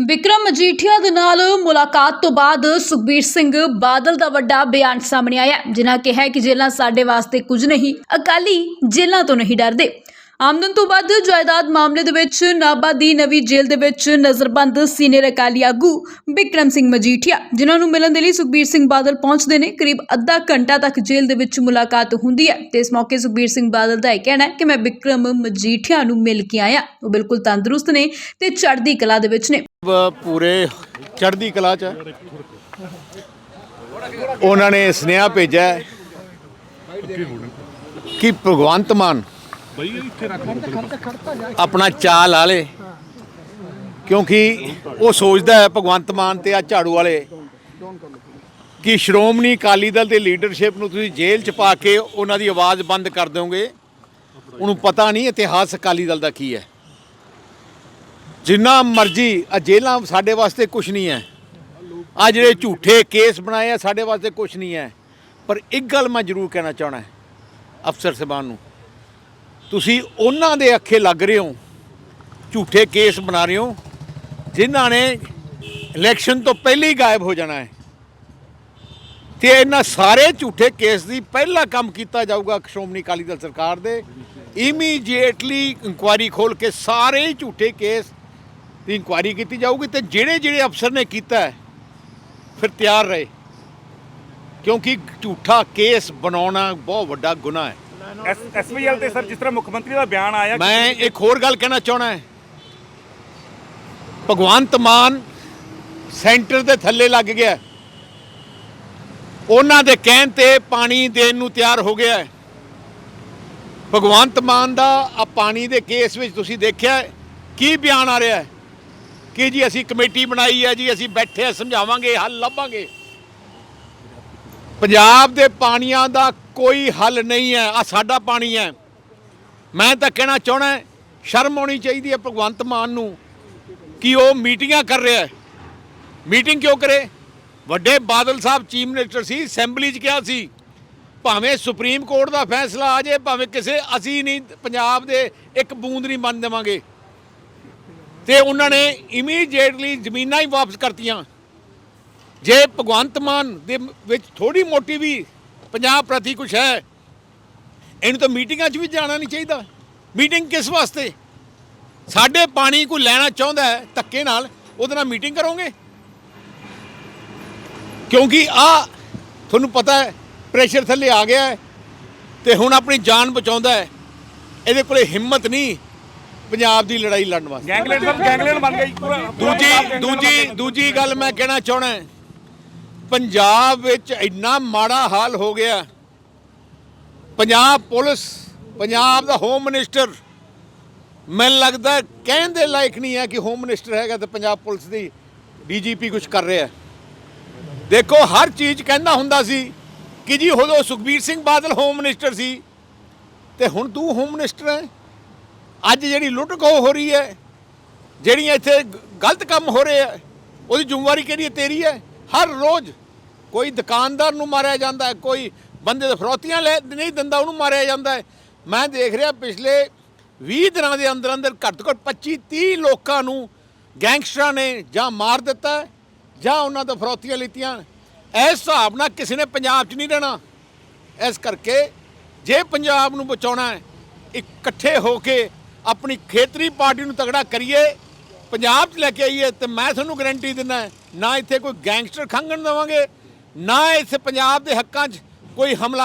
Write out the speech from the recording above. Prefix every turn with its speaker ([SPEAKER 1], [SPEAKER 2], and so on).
[SPEAKER 1] ਵਿਕਰਮ ਮਜੀਠੀਆ ਦੇ ਨਾਲ ਮੁਲਾਕਾਤ ਤੋਂ ਬਾਅਦ ਸੁਖਬੀਰ ਸਿੰਘ ਬਾਦਲ ਦਾ ਵੱਡਾ ਬਿਆਨ ਸਾਹਮਣੇ ਆਇਆ ਜਿਨ੍ਹਾਂ ਕਿਹਾ ਕਿ ਜੇਲ੍ਹਾਂ ਸਾਡੇ ਵਾਸਤੇ ਕੁਝ ਨਹੀਂ, ਅਕਾਲੀ ਜੇਲ੍ਹਾਂ ਤੋਂ ਨਹੀਂ ਡਰਦੇ। ਆਮਦਨ ਤੋਂ ਵੱਧ ਜਾਇਦਾਦ ਮਾਮਲੇ ਦੇ ਵਿੱਚ ਨਾਭਾ ਦੀ ਨਵੀਂ ਜੇਲ੍ਹ ਦੇ ਵਿੱਚ ਨਜ਼ਰਬੰਦ ਸੀਨੀਅਰ ਅਕਾਲੀ ਆਗੂ ਬਿਕਰਮ ਸਿੰਘ ਮਜੀਠੀਆ, ਜਿਨ੍ਹਾਂ ਨੂੰ ਮਿਲਣ ਦੇ ਲਈ ਸੁਖਬੀਰ ਸਿੰਘ ਬਾਦਲ ਪਹੁੰਚਦੇ ਨੇ, ਕਰੀਬ ਅੱਧਾ ਘੰਟਾ ਤੱਕ ਜੇਲ੍ਹ ਦੇ ਵਿੱਚ ਮੁਲਾਕਾਤ ਹੁੰਦੀ ਹੈ। ਤੇ ਇਸ ਮੌਕੇ ਸੁਖਬੀਰ ਸਿੰਘ ਬਾਦਲ ਦਾ ਇਹ ਕਹਿਣਾ ਹੈ ਕਿ ਮੈਂ ਬਿਕਰਮ ਮਜੀਠੀਆ ਨੂੰ ਮਿਲ ਕੇ ਆਇਆ ਉਹ ਬਿਲਕੁਲ ਤੰਦਰੁਸਤ ਨੇ ਤੇ ਚੜ੍ਹਦੀ ਕਲਾ ਦੇ ਵਿੱਚ ਨੇ।
[SPEAKER 2] ਪੂਰੇ ਚੜ੍ਹਦੀ ਕਲਾ ਚ ਉਹਨਾਂ ਨੇ ਸੁਨੇਹਾ ਭੇਜਿਆ ਕਿ ਭਗਵੰਤ ਮਾਨ ਆਪਣਾ ਚਾਲ ਲਾ ਲੇ। ਕਿਉਂਕਿ ਉਹ ਸੋਚਦਾ ਹੈ ਭਗਵੰਤ ਮਾਨ ਤੇ ਆ ਝਾੜੂ ਵਾਲੇ ਕਿ ਸ਼੍ਰੋਮਣੀ ਅਕਾਲੀ ਦਲ ਦੇ ਲੀਡਰਸ਼ਿਪ ਨੂੰ ਤੁਸੀਂ ਜੇਲ੍ਹ ਚ ਪਾ ਕੇ ਉਹਨਾਂ ਦੀ ਆਵਾਜ਼ ਬੰਦ ਕਰ ਦਿਓਗੇ। ਉਹਨੂੰ ਪਤਾ ਨਹੀਂ ਇਤਿਹਾਸ ਅਕਾਲੀ ਦਲ ਦਾ ਕੀ ਹੈ। ਜਿੰਨਾ ਮਰਜ਼ੀ ਆ ਜੇਲ੍ਹਾਂ ਸਾਡੇ ਵਾਸਤੇ ਕੁਝ ਨਹੀਂ ਹੈ। ਆ ਜਿਹੜੇ ਝੂਠੇ ਕੇਸ ਬਣਾਏ ਆ, ਸਾਡੇ ਵਾਸਤੇ ਕੁਝ ਨਹੀਂ ਹੈ। ਪਰ ਇੱਕ ਗੱਲ ਮੈਂ ਜ਼ਰੂਰ ਕਹਿਣਾ ਚਾਹਣਾ ਅਫਸਰ ਸਾਹਿਬਾਨ ਨੂੰ। ਤੁਸੀਂ ਉਹਨਾਂ ਦੇ ਅੱਖੇ ਲੱਗ ਰਹੇ ਹੋ, ਝੂਠੇ ਕੇਸ ਬਣਾ ਰਹੇ ਹੋ, ਜਿਨ੍ਹਾਂ ਨੇ ਇਲੈਕਸ਼ਨ ਤੋਂ ਪਹਿਲਾਂ ਹੀ ਗਾਇਬ ਹੋ ਜਾਣਾ ਹੈ। ਤੇ ਇਹਨਾਂ ਸਾਰੇ ਝੂਠੇ ਕੇਸ ਦੀ ਪਹਿਲਾ ਕੰਮ ਕੀਤਾ ਜਾਊਗਾ ਸ਼੍ਰੋਮਣੀ ਅਕਾਲੀ ਦਲ ਸਰਕਾਰ ਦੇ। ਇਮੀਡੀਏਟਲੀ ਇਨਕੁਆਇਰੀ ਖੋਲ ਕੇ ਸਾਰੇ ਹੀ ਝੂਠੇ ਕੇਸ ਦੀ ਇਨਕੁਆਇਰੀ ਕੀਤੀ ਜਾਊਗੀ ਤੇ ਜਿਹੜੇ ਜਿਹੜੇ ਅਫਸਰ ਨੇ ਕੀਤਾ ਫਿਰ ਤਿਆਰ ਰਹੇ। ਕਿਉਂਕਿ ਝੂਠਾ ਕੇਸ ਬਣਾਉਣਾ ਬਹੁਤ ਵੱਡਾ ਗੁਨਾਹ ਹੈ।
[SPEAKER 3] ਐਸਵੀਐਲ ਤੇ ਸਰ ਜਿਸ ਤਰ੍ਹਾਂ ਮੁੱਖ ਮੰਤਰੀ ਦਾ ਬਿਆਨ ਆਇਆ
[SPEAKER 2] ਮੈਂ ਇੱਕ ਹੋਰ ਗੱਲ ਕਹਿਣਾ ਚਾਹਣਾ ਭਗਵੰਤ ਮਾਨ ਸੈਂਟਰ ਦੇ ਥੱਲੇ ਲੱਗ ਗਿਆ ਉਹਨਾਂ ਦੇ ਕਹਿਣ ਤੇ ਪਾਣੀ ਦੇਣ ਨੂੰ ਤਿਆਰ ਹੋ ਗਿਆ ਹੈ। ਭਗਵੰਤ ਮਾਨ ਦਾ ਆ ਪਾਣੀ ਦੇ ਕੇਸ ਵਿੱਚ ਤੁਸੀਂ ਦੇਖਿਆ ਕੀ ਬਿਆਨ ਆ ਰਿਹਾ ਹੈ? ਕਿ ਜੀ ਅਸੀਂ ਕਮੇਟੀ ਬਣਾਈ ਹੈ ਜੀ ਅਸੀਂ ਬੈਠੇ ਹਾਂ, ਸਮਝਾਵਾਂਗੇ ਹੱਲ ਲੱਭਾਂਗੇ। ਪੰਜਾਬ ਦੇ ਪਾਣੀਆਂ ਦਾ ਕੋਈ ਹੱਲ ਨਹੀਂ ਹੈ ਆ ਸਾਡਾ ਪਾਣੀ ਹੈ। ਮੈਂ ਤਾਂ ਕਹਿਣਾ ਚਾਹਣਾ ਸ਼ਰਮ ਆਉਣੀ ਚਾਹੀਦੀ ਹੈ ਭਗਵੰਤ ਮਾਨ ਨੂੰ ਕਿ ਉਹ ਮੀਟਿੰਗਾਂ ਕਰ ਰਿਹਾ ਹੈ। ਮੀਟਿੰਗ ਕਿਉਂ ਕਰੇ? ਵੱਡੇ ਬਾਦਲ ਸਾਹਿਬ ਚੀਫ ਮਿਨਿਸਟਰ ਸੀ, ਅਸੈਂਬਲੀ 'ਚ ਕਿਹਾ ਸੀ, ਭਾਵੇਂ ਸੁਪਰੀਮ ਕੋਰਟ ਦਾ ਫੈਸਲਾ ਆ ਜਾਏ, ਭਾਵੇਂ ਕਿਸੇ ਅਸੀਂ ਨਹੀਂ, ਪੰਜਾਬ ਦੇ ਇੱਕ ਬੂੰਦ ਨਹੀਂ ਮੰਨ ਦੇਵਾਂਗੇ। ਤੇ ਉਹਨਾਂ ਨੇ ਇਮੀਡੀਏਟਲੀ ਜ਼ਮੀਨਾਂ ਹੀ ਵਾਪਸ ਕਰਤੀਆਂ। ਜੇ ਭਗਵੰਤ ਮਾਨ ਦੇ ਵਿੱਚ ਥੋੜੀ ਮੋਟੀ ਵੀ ਪੰਜਾਬ ਪ੍ਰਤੀ ਕੁਝ ਹੈ ਇਹਨੂੰ ਤਾਂ ਮੀਟਿੰਗਾਂ 'ਚ ਵੀ ਜਾਣਾ ਨਹੀਂ ਚਾਹੀਦਾ। ਮੀਟਿੰਗ ਕਿਸ ਵਾਸਤੇ? ਸਾਡੇ ਪਾਣੀ ਕੋਈ ਲੈਣਾ ਚਾਹੁੰਦਾ ਹੈ ਧੱਕੇ ਨਾਲ ਉਹਦੇ ਨਾਲ ਮੀਟਿੰਗ ਕਰੋਗੇ? ਕਿਉਂਕਿ ਆ ਤੁਹਾਨੂੰ ਪਤਾ ਹੈ ਪ੍ਰੈਸ਼ਰ ਥੱਲੇ ਆ ਗਿਆ ਹੈ ਤੇ ਹੁਣ ਆਪਣੀ ਜਾਨ ਬਚਾਉਂਦਾ ਹੈ। ਇਹਦੇ ਕੋਲੇ ਹਿੰਮਤ ਨਹੀਂ ਪੰਜਾਬ ਦੀ ਲੜਾਈ ਲੜਨ ਵਾਸਤੇ।
[SPEAKER 3] ਗੈਂਗਲੈਂਡ ਸਰ ਗੈਂਗਲੈਂਡ ਬਣ ਗਈ
[SPEAKER 2] ਦੂਜੀ ਦੂਜੀ ਦੂਜੀ ਗੱਲ ਮੈਂ ਕਹਿਣਾ ਚਾਹਣਾ ਪੰਜਾਬ ਵਿੱਚ ਇੰਨਾ ਮਾੜਾ ਹਾਲ ਹੋ ਗਿਆ। ਪੰਜਾਬ ਪੁਲਿਸ, ਪੰਜਾਬ ਦਾ ਹੋਮ ਮਿਨਿਸਟਰ ਮੈਨੂੰ ਲੱਗਦਾ ਕਹਿਣ ਦੇ ਲਾਇਕ ਨਹੀਂ ਹੈ ਕਿ ਹੋਮ ਮਿਨਿਸਟਰ ਹੈਗਾ ਤੇ ਪੰਜਾਬ ਪੁਲਿਸ ਦੀ ਡੀਜੀਪੀ ਕੁਝ ਕਰ ਰਿਹਾ ਦੇਖੋ, ਹਰ ਚੀਜ਼ ਕਹਿੰਦਾ ਹੁੰਦਾ ਸੀ ਕਿ ਜੀ ਉਦੋਂ ਸੁਖਬੀਰ ਸਿੰਘ ਬਾਦਲ ਹੋਮ ਮਿਨਿਸਟਰ ਸੀ ਤੇ ਹੁਣ ਤੂੰ ਹੋਮ ਮਿਨਿਸਟਰ ਹੈ। ਅੱਜ ਜਿਹੜੀ ਲੁੱਟ ਖੋਹ ਹੋ ਰਹੀ ਹੈ, ਜਿਹੜੀਆਂ ਇੱਥੇ ਗਲਤ ਕੰਮ ਹੋ ਰਹੇ ਆ ਉਹਦੀ ਜ਼ਿੰਮੇਵਾਰੀ ਕਿਹੜੀ ਤੇਰੀ ਹੈ। ਹਰ ਰੋਜ਼ ਕੋਈ ਦੁਕਾਨਦਾਰ ਨੂੰ ਮਾਰਿਆ ਜਾਂਦਾ ਹੈ, ਕੋਈ ਬੰਦੇ ਦੇ ਫਰੋਤੀਆਂ ਲੈ ਨਹੀਂ ਦਿੰਦਾ, ਉਹਨੂੰ ਮਾਰਿਆ ਜਾਂਦਾ ਹੈ। ਮੈਂ ਦੇਖ ਰਿਹਾ ਪਿਛਲੇ 20 ਦਿਨਾਂ ਦੇ ਅੰਦਰ ਅੰਦਰ ਘੱਟ ਤੋਂ ਘੱਟ 25 30 ਲੋਕਾਂ ਨੂੰ ਗੈਂਗਸਟਰਾਂ ਨੇ ਜਾਂ ਮਾਰ ਦਿੱਤਾ ਜਾਂ ਉਹਨਾਂ ਤੋਂ ਫਰੋਤੀਆਂ ਲਿੱਤੀਆਂ। ਇਸ ਹਿਸਾਬ ਨਾਲ ਕਿਸੇ ਨੇ ਪੰਜਾਬ 'ਚ ਨਹੀਂ ਰਹਿਣਾ। ਇਸ ਕਰਕੇ ਜੇ ਪੰਜਾਬ ਨੂੰ ਬਚਾਉਣਾ ਹੈ, ਇਕੱਠੇ ਹੋ ਕੇ ਆਪਣੀ ਖੇਤਰੀ ਪਾਰਟੀ ਨੂੰ ਤਗੜਾ ਕਰੀਏ, ਪੰਜਾਬ 'ਚ ਲੈ ਕੇ ਆਈਏ, ਤੇ ਮੈਂ ਤੁਹਾਨੂੰ ਗਾਰੰਟੀ ਦਿੰਦਾ ਨਾ ਇੱਥੇ ਕੋਈ ਗੈਂਗਸਟਰ ਖੰਗਣ ਦੇਵਾਂਗੇ ਨਾ ਇੱਥੇ ਪੰਜਾਬ ਦੇ ਹੱਕਾਂ 'ਚ ਕੋਈ ਹਮਲਾ